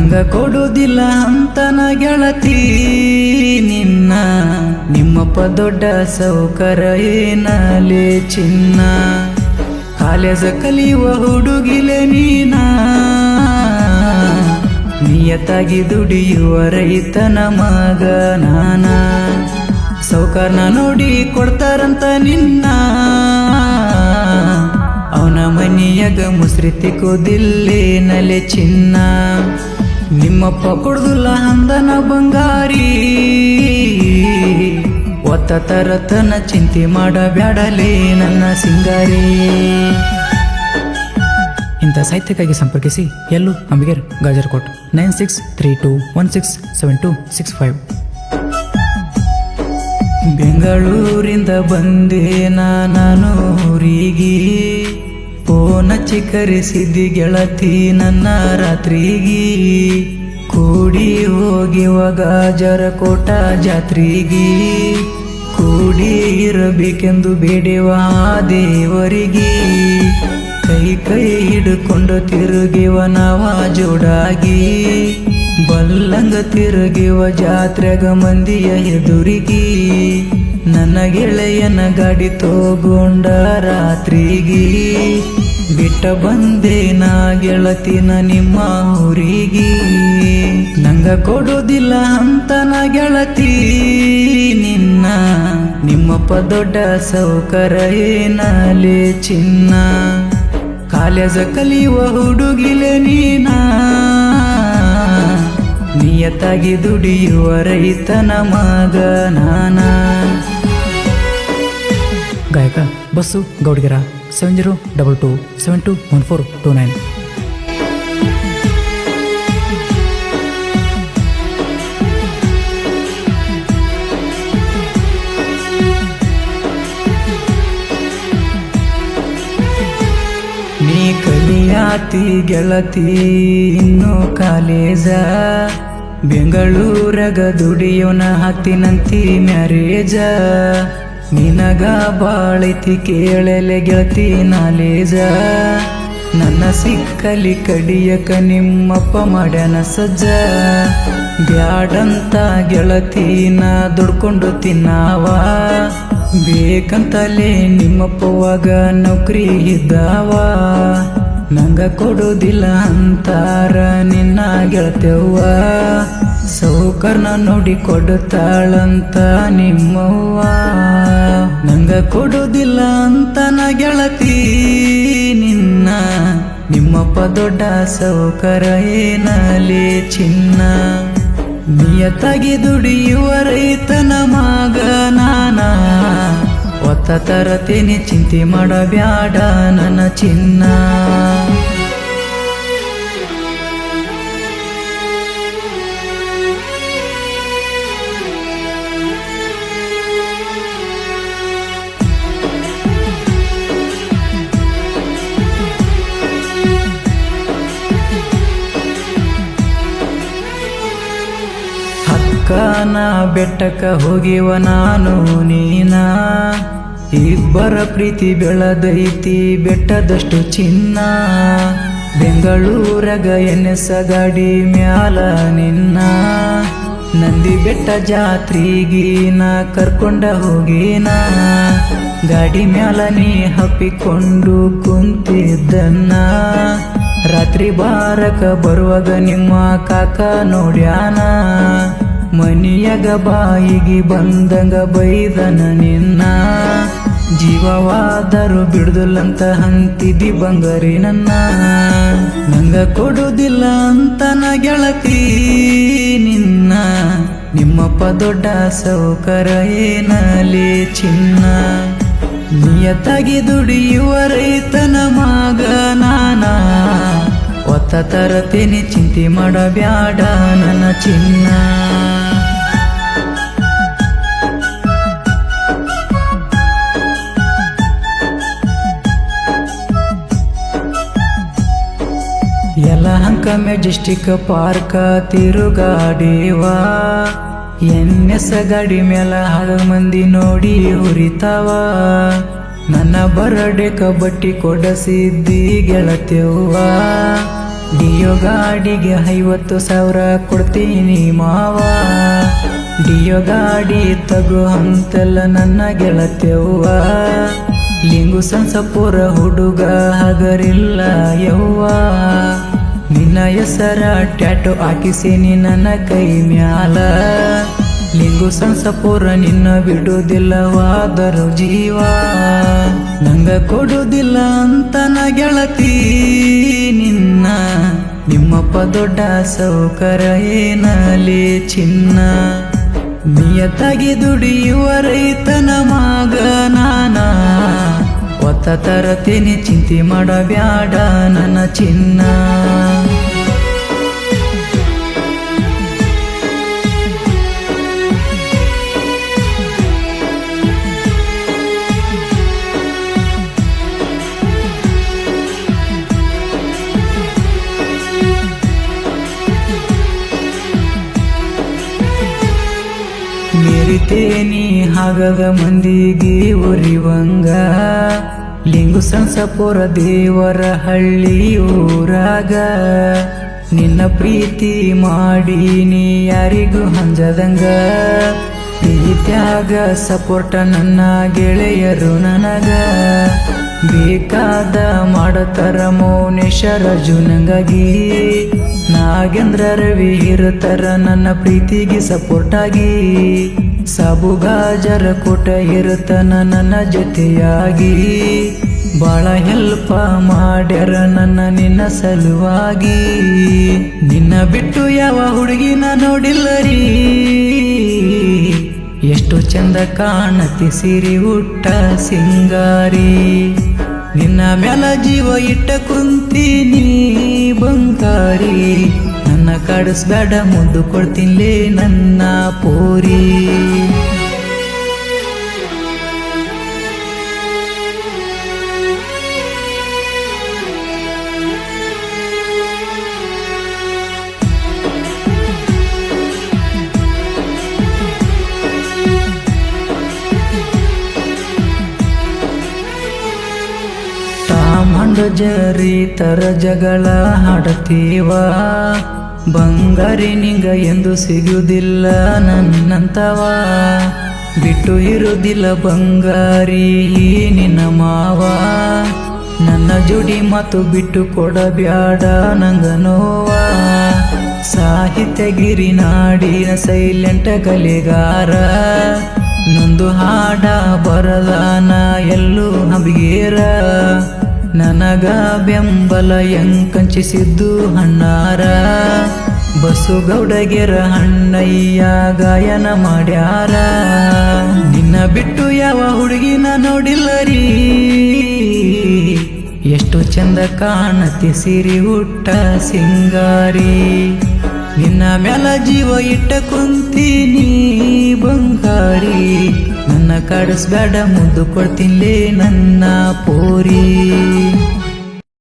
ನಂಗ ಕೊಡುವುದಿಲ್ಲ ಅಂತನ ಗೆಳತಿ. ನಿನ್ನ ನಿಮ್ಮಪ್ಪ ದೊಡ್ಡ ಸೌಕರ ಏನಲೆ ಚಿನ್ನ. ಕಾಲೇಜ ಕಲಿಯುವ ಹುಡುಗಿಲೆ ನೀನ. ನಿಯತ್ತಾಗಿ ದುಡಿಯುವ ರೈತನ ಮಗ ನಾನ. ಸೌಕರ್ನ ನೋಡಿ ಕೊಡ್ತಾರಂತ ನಿನ್ನ. ಅವನ ಮನಿಯಾಗ ಮುಸ್ರಿ ತಿಕ್ಕುದಿಲ್ಲೇನಲೆ ಚಿನ್ನ. ನಿಮ್ಮಪ್ಪ ಕೊಡುದಿಲ್ಲ ಅಂದನ ಬಂಗಾರಿ. ಒತ್ತ ತರತನ ಚಿಂತೆ ಮಾಡಬೇಡಲೇ ನನ್ನ ಸಿಂಗಾರಿ. ಇಂಥ ಸಾಹಿತ್ಯಕ್ಕಾಗಿ ಸಂಪರ್ಕಿಸಿ Yellu Ambiger, Gajarkot, nine six three two one six seven two six five. ಬೆಂಗಳೂರಿಂದ ಬಂದೆ ನಾನು ಊರಿಗೆ ಫೋನ್ ಹಚ್ಚಿ ಕರೆಸಿದ್ದಿ ಗೆಳತಿ ನನ್ನ ರಾತ್ರಿಗೆ. ಕೂಡಿ ಹೋಗಿವ ಗಾಜರಕೋಟ ಜಾತ್ರೆಗಿ. ಕೂಡಿ ಇರಬೇಕೆಂದು ಬೇಡವ ದೇವರಿಗೆ. ಕೈ ಕೈ ಹಿಡ್ಕೊಂಡು ತಿರುಗಿವ ನಾವ ಜೋಡಾಗಿ. ಬಲ್ಲಂಗ ತಿರುಗಿವ ಜಾತ್ರೆಗ ಮಂದಿಯ ಎದುರಿಗಿ. ನನ್ನ ಗೆಳೆಯನ ಗಾಡಿ ತಗೊಂಡ ರಾತ್ರಿಗೆ. ಬಿಟ್ಟ ಬಂದೆ ನಾ ಗೆಳತಿನ ನಿಮ್ಮ ಊರಿಗೆ. ನಂಗ ಅಂತ ನಾ ಗೆಳತಿ. ನಿನ್ನ ನಿಮ್ಮಪ್ಪ ದೊಡ್ಡ ಸೌಕರ ಏನಲೆ ಚಿನ್ನ. ಕಾಲೇಜ ಕಲಿಯುವ ಹುಡುಗಿಲೆ ನೀನ. ನಿಯತ್ತಾಗಿ ದುಡಿಯುವ ರೈತನ ಮಗ ನಾನ. ಗಾಯಕ Basu Goudger. Seven zero double two seven two one four two nine ನೀ ಕಲಿಯಾತಿ ಗೆಳತಿ, ಇನ್ನು ಕಾಲೇಜ. ಬೆಂಗಳೂರಗ ದುಡಿಯೋನ ಹತ್ತಿನಂತಿ ಮ್ಯಾರೇಜ. ನಿನಗ ಬಾಳಿತಿ ಕೇಳಲೆ ಗೆಳತಿ ನಾಲೇಜ. ನನ್ನ ಸಿಕ್ಕಲಿ ಕಡಿಯಕ ನಿಮ್ಮಪ್ಪ ಮಾಡ್ಯಾನ ಸಜ್ಜ. ಬ್ಯಾಡಂತ ಗೆಳತಿನ ದುಡ್ಕೊಂಡು ತಿನ್ನಾವ. ಬೇಕಂತಲೇ ನಿಮ್ಮಪ್ಪವಾಗ ನೌಕರಿ ಇದ್ದಾವ. ನಂಗ ಕೊಡೋದಿಲ್ಲ ಅಂತಾರ ನಿನ್ನ ಗೆಳತೆವ್ವ ಸೌಕರ್ನ ನೋಡಿ ಕೊಡುತ್ತಾಳಂತ ನಿಮ್ಮವ್ವ. ನಂಗ ಕೊಡುವುದಿಲ್ಲ ಅಂತ ನ ಗೆಳತಿ ನಿನ್ನ. ನಿಮ್ಮಪ್ಪ ದೊಡ್ಡ ಸೌಕರ ಏನಲಿ ಚಿನ್ನ. ನಿಯತ್ತಾಗಿ ದುಡಿಯುವ ರೈತನ ಮಗ ನಾನ. ಒತ್ತ ತರತೇನೆ ಚಿಂತೆ ಮಾಡಬ್ಯಾಡ ನನ್ನ ಚಿನ್ನ. ಹಕ್ಕನ ಬೆಟ್ಟಕ್ಕ ಹೋಗಿವ ನಾನು, ನೀನ? ಇಬ್ಬರ ಪ್ರೀತಿ ಬೆಳದೈತಿ, ಬೆಟ್ಟದಷ್ಟು ಚಿನ್ನ? ಬೆಂಗಳೂರಗ ಎನ್ನೆಸ ಗಾಡಿ ಮ್ಯಾಲ ನಿನ್ನ? ನಂದಿ ಬೆಟ್ಟ ಜಾತ್ರಿಗೀನ ನಾ ಕರ್ಕೊಂಡ ಹೋಗಿನ? ಗಾಡಿ ಮ್ಯಾಲ ನೀ ಹಪ್ಪಿಕೊಂಡು ಕುಂತಿದ್ದನ್ನ? ರಾತ್ರಿ ಬಾರಕ ಬರುವಾಗ ನಿಮ್ಮ ಕಾಕ ನೋಡ್ಯಾನ? ಮನಿಯಾಗ ಬಾಯಿಗೆ ಬಂದಂಗ ಬೈದನ ನಿನ್ನ. ಜೀವವಾದರೂ ಬಿಡುದಿಲ್ಲಂತ ಹಂತಿದಿ ಬಂಗರಿ ನನ್ನ. ನಂಗ ಕೊಡುದಿಲ್ಲ ಅಂತನ ಗೆಳತಿ ನಿನ್ನ. ನಿಮ್ಮಪ್ಪ ದೊಡ್ಡ ಸೌಕರ ಏನಲಿ ಚಿನ್ನ. ನಿಯತಾಗಿ ದುಡಿಯುವ ರೈತನ ಮಗ ನಾನ. ಒತ್ತ ತರತೇನೆ, ಚಿಂತೆ ಮಾಡಬ್ಯಾಡ ನನ್ನ ಚಿನ್ನ. ಎಲ್ಲ ಹಂಕ ಮೆಜೆಸ್ಟಿಕ್ ಪಾರ್ಕ ತಿರುಗಾಡಿವಾ. ಎನ್ನೆಸ ಗಾಡಿ ಮೇಲ ಹಲ ಮಂದಿ ನೋಡಿ ಹುರಿತಾವ. ನನ್ನ ಬರಡೆ ಕಬಟ್ಟಿ ಕೊಡಸಿದ್ದಿ ಗೆಳತೆವ್ವ ಡಿಯೋ ಗಾಡಿಗೆ ಐವತ್ತು ಸಾವಿರ ಕೊಡ್ತೀನಿ ಮಾವ. ಡಿಯೋ ಗಾಡಿ ತಗೋ ಅಂತೆಲ್ಲ ನನ್ನ ಗೆಳತ್ಯವ್ವ ಲಿಂಗು ಸಂಸಪುರ ಹುಡುಗ ಹಗರಿಲ್ಲ ಯವ್ವ. ನಿನ್ನ ಹೆಸರ ಟ್ಯಾಟೋ ಹಾಕಿಸೀನಿ ನನ್ನ ಕೈ ಮ್ಯಾಲ. ಲಿಂಗು ಸಂಸಪುರ ನಿನ್ನ ಬಿಡುವುದಿಲ್ಲವಾದರೂ ಜೀವ ನಂಗ ಕೊಡುವುದಿಲ್ಲ ಅಂತ ನ ಗೆಳತಿ. ನಿಮ್ಮಪ್ಪ ದೊಡ್ಡ ಸೌಕರ ಏನಲಿ ಚಿನ್ನ. ನಿಯತಾಗಿ ದುಡಿಯುವ ರೈತನ ಮಗ ನಾನ. ಒತ್ತ ತರತೇನೆ ಚಿಂತೆ ಮಾಡಬ್ಯಾಡ ನನ್ನ ಚಿನ್ನ. ಮೇರಿತೇನಿ ಹಾಗದ ಮಂದಿಗೆ ಒರಿವಂಗ ಲಿಂಗು ಸಂಸಪುರ ದೇವರ ಹಳ್ಳಿ ಊರಾಗ. ನಿನ್ನ ಪ್ರೀತಿ ಮಾಡಿ ನೀ ಯಾರಿಗೂ ಹಂಜದಂಗ. ಪ್ರೀತ್ಯಾಗ ಸಪೋರ್ಟ ನನ್ನ ಗೆಳೆಯರು ನನಗ. ಬೇಕಾದ ಮಾಡತರ ಮೌನೇಶ್ವರ ಜುನಂಗಾಗಿ. ನಾಗೇಂದ್ರ ರವಿ ಇರತರ ನನ್ನ ಪ್ರೀತಿಗೆ ಸಪೋರ್ಟ್ ಆಗಿ. ಸಬುಗಾಜರ ಗಾಜರ ಇರತನ ನನ್ನ ಜೊತೆಯಾಗಿ. ಬಾಳ ಹೆಲ್ಪ ಮಾಡ್ಯಾರ ನನ್ನ ನಿನ್ನ ಸಲುವಾಗಿ. ನಿನ್ನ ಬಿಟ್ಟು ಯಾವ ಹುಡುಗಿನ ನೋಡಿಲ್ಲರಿ. ಎಷ್ಟು ಚಂದ ಕಾಣತಿ ಸಿರಿ ಹುಟ್ಟ ಸಿಂಗಾರಿ. ನಿನ್ನ ಮ್ಯಾಲ ಜೀವ ಇಟ್ಟ ಕುಂತೀನಿ ಬಂತಾರಿ ನನ್ನ ಕಡಿಸ್ಬೇಡ ಮುಂದು ಕೊಡ್ತೀನಿ ನನ್ನ ಪೋರಿ. ಜರಿ ತರ ಜಗಳ ಹಾಡತೀವ. ಬಂಗಾರಿ ನಿಂಗ ಎಂದು ಸಿಗುವುದಿಲ್ಲ ನನ್ನಂತವ. ಬಿಟ್ಟು ಇರುವುದಿಲ್ಲ ಬಂಗಾರಿ ನಿನ್ನ ಮಾವ. ನನ್ನ ಜೋಡಿ ಮತ್ತು ಬಿಟ್ಟು ಕೊಡಬ್ಯಾಡ ನಂಗ ನೋವ. ಸಾಹಿತ್ಯಗಿರಿ ನಾಡಿನ ಸೈಲೆಂಟ ಕಲೆಗಾರ ನೊಂದು ಹಾಡ ಬರದಾನ ಎಲ್ಲೂ ಹಬಿಗೇರ. ನನಗ ಬೆಂಬಲ ಎಂಕಂಚಿಸಿದ್ದು ಹಣ್ಣಾರ ಬಸುಗೌಡಗೆರ ಹಣ್ಣಯ್ಯ ಗಾಯನ ಮಾಡ್ಯಾರ. ನಿನ್ನ ಬಿಟ್ಟು ಯಾವ ಹುಡುಗಿನ ನೋಡಿಲ್ಲರಿ. ಎಷ್ಟು ಚಂದ ಕಾಣತಿ ಸಿರಿ ಹುಟ್ಟ ಸಿಂಗಾರಿ. ನಿನ್ನ ಮ್ಯಾಲ ಜೀವ ಇಟ್ಟ ಕುಂತೀನಿ ಬಂಗಾರಿ. ನನ್ನ ಕಡಿಸ್ಬೇಡ, ಮುದ್ದು ಕೊಡ್ತೀನಿ ನನ್ನ ಪೋರಿ.